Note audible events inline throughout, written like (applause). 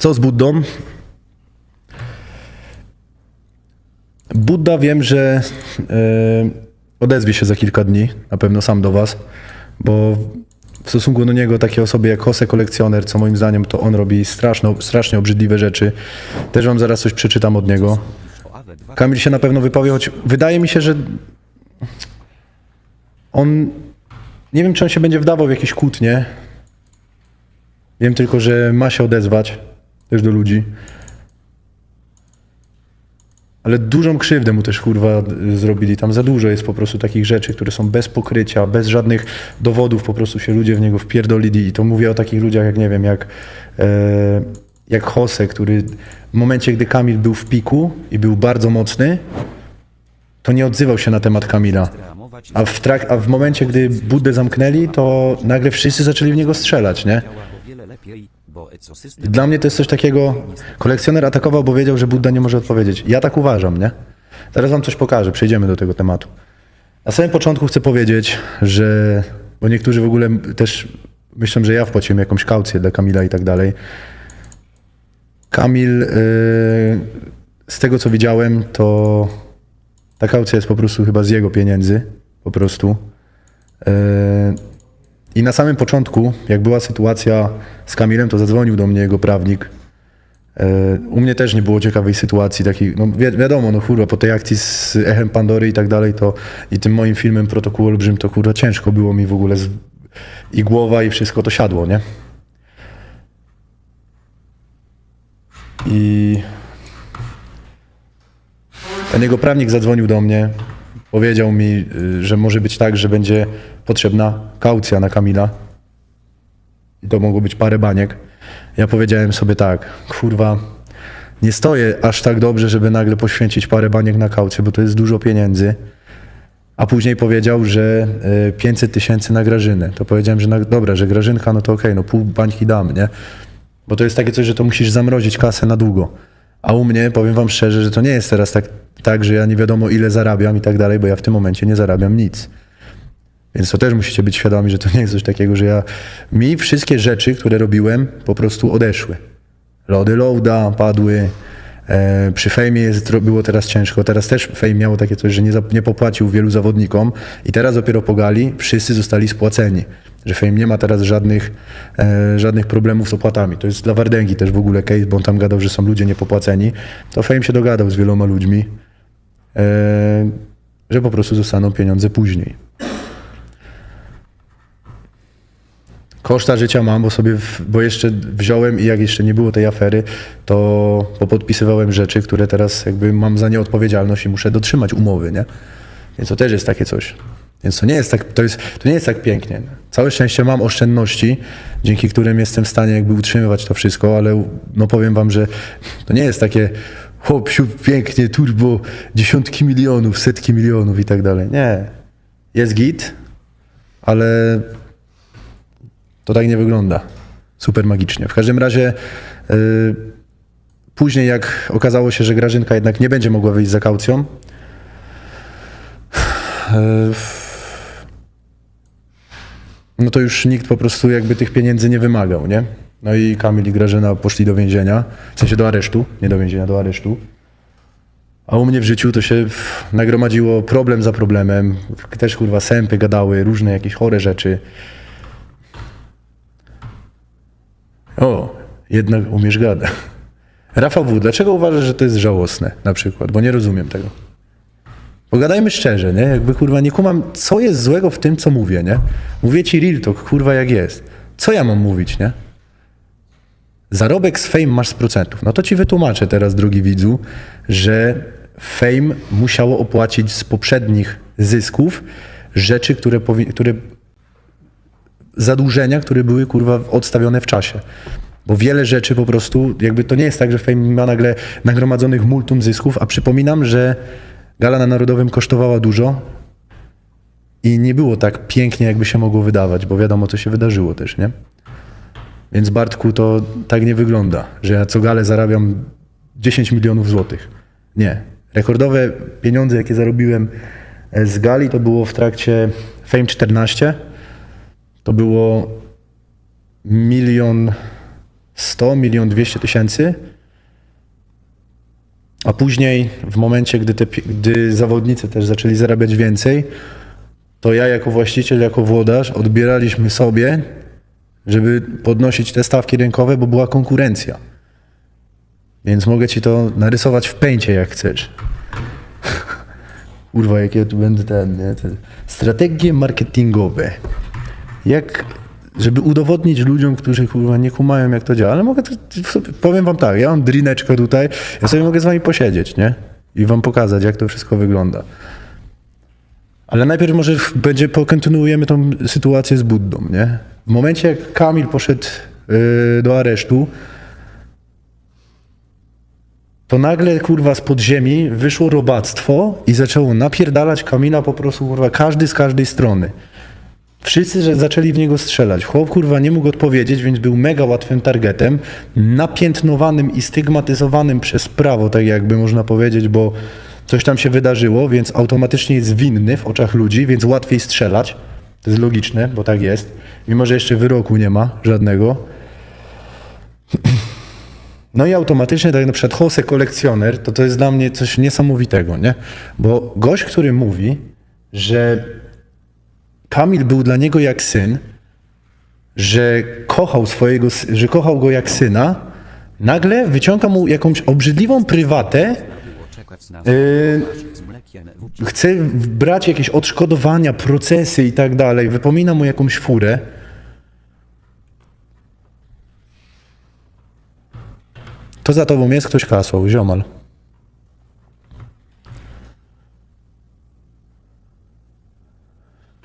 Co z Buddą? Budda wiem, że e, odezwie się za kilka dni, na pewno sam do was, bo w stosunku do niego takie osoby jak Jose Kolekcjoner, co moim zdaniem to on robi straszno, strasznie obrzydliwe rzeczy. Też wam zaraz coś przeczytam od niego. Kamil się na pewno wypowie, choć wydaje mi się, że on, nie wiem czy on się będzie wdawał w jakieś kłótnie. Wiem tylko, że ma się odezwać też do ludzi. Ale dużą krzywdę mu też kurwa zrobili. Tam za dużo jest po prostu takich rzeczy, które są bez pokrycia, bez żadnych dowodów, po prostu się ludzie w niego wpierdolili. I to mówię o takich ludziach jak nie wiem, jak, e, jak Jose, który w momencie, gdy Kamil był w piku i był bardzo mocny, to nie odzywał się na temat Kamila. A w, trak- a w momencie, gdy Buddę zamknęli, to nagle wszyscy zaczęli w niego strzelać, nie? Dla mnie to jest coś takiego, kolekcjoner atakował, bo wiedział, że Budda nie może odpowiedzieć. Ja tak uważam, nie? Zaraz wam coś pokażę, przejdziemy do tego tematu. Na samym początku chcę powiedzieć, że, bo niektórzy w ogóle też myślą, że ja wpłaciłem jakąś kaucję dla Kamila i tak dalej. Kamil, yy, z tego co widziałem, to ta kaucja jest po prostu chyba z jego pieniędzy, po prostu. Yy, I na samym początku, jak była sytuacja z Kamilem, to zadzwonił do mnie jego prawnik. Yy, U mnie też nie było ciekawej sytuacji takiej, no wi wiadomo, no kurwa, po tej akcji z Echem Pandory i tak dalej, to i tym moim filmem Protokół Olbrzym, to kurwa ciężko było mi w ogóle z, i głowa i wszystko to siadło, nie? I ten jego prawnik zadzwonił do mnie, powiedział mi, y, że może być tak, że będzie potrzebna kaucja na Kamila. I to mogło być parę baniek. Ja powiedziałem sobie tak, kurwa, nie stoję aż tak dobrze, żeby nagle poświęcić parę baniek na kaucję, bo to jest dużo pieniędzy. A później powiedział, że y, 500 tysięcy na Grażynę. To powiedziałem, że na, dobra, że Grażynka, no to okej, no pół bańki damy, nie? Bo to jest takie coś, że to musisz zamrozić kasę na długo. A u mnie, powiem wam szczerze, że to nie jest teraz tak, tak, że ja nie wiadomo ile zarabiam i tak dalej, bo ja w tym momencie nie zarabiam nic. Więc to też musicie być świadomi, że to nie jest coś takiego, że ja... Mi wszystkie rzeczy, które robiłem, po prostu odeszły. Lody loada padły, e, przy fejmie jest, było teraz ciężko, teraz też Fame miało takie coś, że nie, nie popłacił wielu zawodnikom i teraz dopiero po gali wszyscy zostali spłaceni. Że Fame nie ma teraz żadnych, e, żadnych problemów z opłatami. To jest dla Wardęgi też w ogóle case, bo on tam gadał, że są ludzie niepopłaceni. To Fame się dogadał z wieloma ludźmi, e, że po prostu zostaną pieniądze później. Koszta życia mam, bo sobie, w, bo jeszcze wziąłem i jak jeszcze nie było tej afery, to popodpisywałem rzeczy, które teraz jakby mam za nie odpowiedzialność i muszę dotrzymać umowy, nie? Więc to też jest takie coś. Więc to nie jest tak, to jest, to nie jest tak pięknie. Całe szczęście mam oszczędności, dzięki którym jestem w stanie jakby utrzymywać to wszystko, ale no powiem wam, że to nie jest takie hop, siup, pięknie, turbo, dziesiątki milionów, setki milionów i tak dalej. Nie. Jest git, ale to tak nie wygląda. Super magicznie. W każdym razie yy, później jak okazało się, że Grażynka jednak nie będzie mogła wyjść za kaucją, yy, no to już nikt po prostu jakby tych pieniędzy nie wymagał, nie? No i Kamil i Grażyna poszli do więzienia, w sensie do aresztu, nie do więzienia, do aresztu. A u mnie w życiu to się nagromadziło problem za problemem. Też kurwa sępy gadały, różne jakieś chore rzeczy. O, jednak umiesz gadać. Rafał W., dlaczego uważasz, że to jest żałosne na przykład? Bo nie rozumiem tego. Pogadajmy szczerze, nie? Jakby kurwa nie kumam, co jest złego w tym, co mówię, nie? Mówię ci real talk, kurwa jak jest. Co ja mam mówić, nie? Zarobek z Fame masz z procentów. No to ci wytłumaczę teraz, drogi widzu, że Fame musiało opłacić z poprzednich zysków rzeczy, które, powi- które zadłużenia, które były kurwa odstawione w czasie. Bo wiele rzeczy po prostu, jakby to nie jest tak, że Fame ma nagle nagromadzonych multum zysków, a przypominam, że gala na Narodowym kosztowała dużo i nie było tak pięknie, jakby się mogło wydawać, bo wiadomo, co się wydarzyło też, nie? Więc Bartku, to tak nie wygląda, że ja co galę zarabiam 10 milionów złotych. Nie. Rekordowe pieniądze, jakie zarobiłem e, z gali, to było w trakcie Fame 14. To było milion 100, milion 200 tysięcy, a później w momencie, gdy, te, gdy zawodnicy też zaczęli zarabiać więcej, to ja jako właściciel, jako włodarz odbieraliśmy sobie, żeby podnosić te stawki rynkowe, bo była konkurencja. Więc mogę ci to narysować w pęcie, jak chcesz. (laughs) Kurwa, jakie tu będę ten, nie? Te strategie marketingowe. Jak, żeby udowodnić ludziom, którzy kurwa nie kumają, jak to działa, ale mogę, powiem wam tak, ja mam drineczkę tutaj, ja sobie mogę z wami posiedzieć, nie? I wam pokazać, jak to wszystko wygląda. Ale najpierw może będzie pokontynuujemy tą sytuację z Buddą, nie? W momencie, jak Kamil poszedł yy, do aresztu, to nagle kurwa z podziemi wyszło robactwo i zaczęło napierdalać Kamila po prostu kurwa każdy z każdej strony. Wszyscy zaczęli w niego strzelać. Chłop kurwa nie mógł odpowiedzieć, więc był mega łatwym targetem, napiętnowanym i stygmatyzowanym przez prawo, tak jakby można powiedzieć, bo coś tam się wydarzyło, więc automatycznie jest winny w oczach ludzi, więc łatwiej strzelać. To jest logiczne, bo tak jest. Mimo, że jeszcze wyroku nie ma żadnego. No i automatycznie, tak na przykład Jose kolekcjoner, to to jest dla mnie coś niesamowitego, nie? Bo gość, który mówi, że Kamil był dla niego jak syn, że kochał swojego, że kochał go jak syna, nagle wyciąga mu jakąś obrzydliwą prywatę, Yy, chce brać jakieś odszkodowania, procesy i tak dalej, wypomina mu jakąś furę. To za tobą jest ktoś kasłał, ziomal.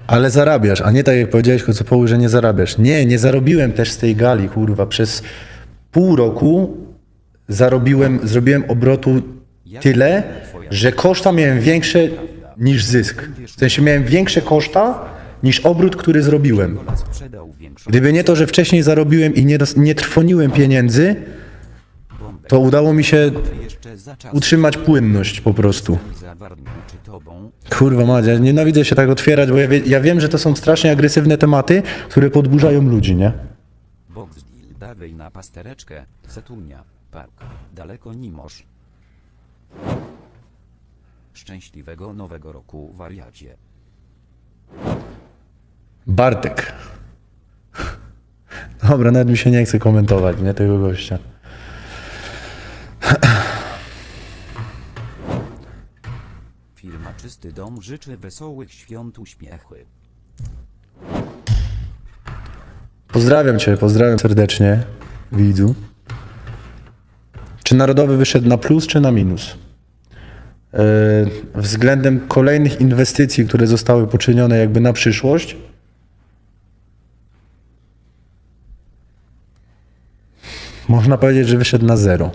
Ale zarabiasz, a nie tak jak powiedziałeś Kocopoły, że nie zarabiasz. Nie, nie zarobiłem też z tej gali, kurwa. Przez pół roku zarobiłem, zrobiłem obrotu tyle, że koszta miałem większe niż zysk. W sensie miałem większe koszta niż obrót, który zrobiłem. Gdyby nie to, że wcześniej zarobiłem i nie, nie trwoniłem pieniędzy. To udało mi się utrzymać płynność po prostu. Kurwa Madzia, nienawidzę się tak otwierać, bo ja, wie, ja wiem, że to są strasznie agresywne tematy, które podburzają ludzi, nie? dawaj na pastereczkę Setunia park daleko Nimosz Szczęśliwego nowego roku wariacie Bartek. (laughs) Dobra, nawet mi się nie chce komentować, nie, tego gościa. Firma Czysty Dom życzy wesołych świąt uśmiechy Pozdrawiam Cię, pozdrawiam serdecznie, widzu. Czy Narodowy wyszedł na plus, czy na minus? Yy, względem kolejnych inwestycji, które zostały poczynione jakby na przyszłość, można powiedzieć, że wyszedł na zero.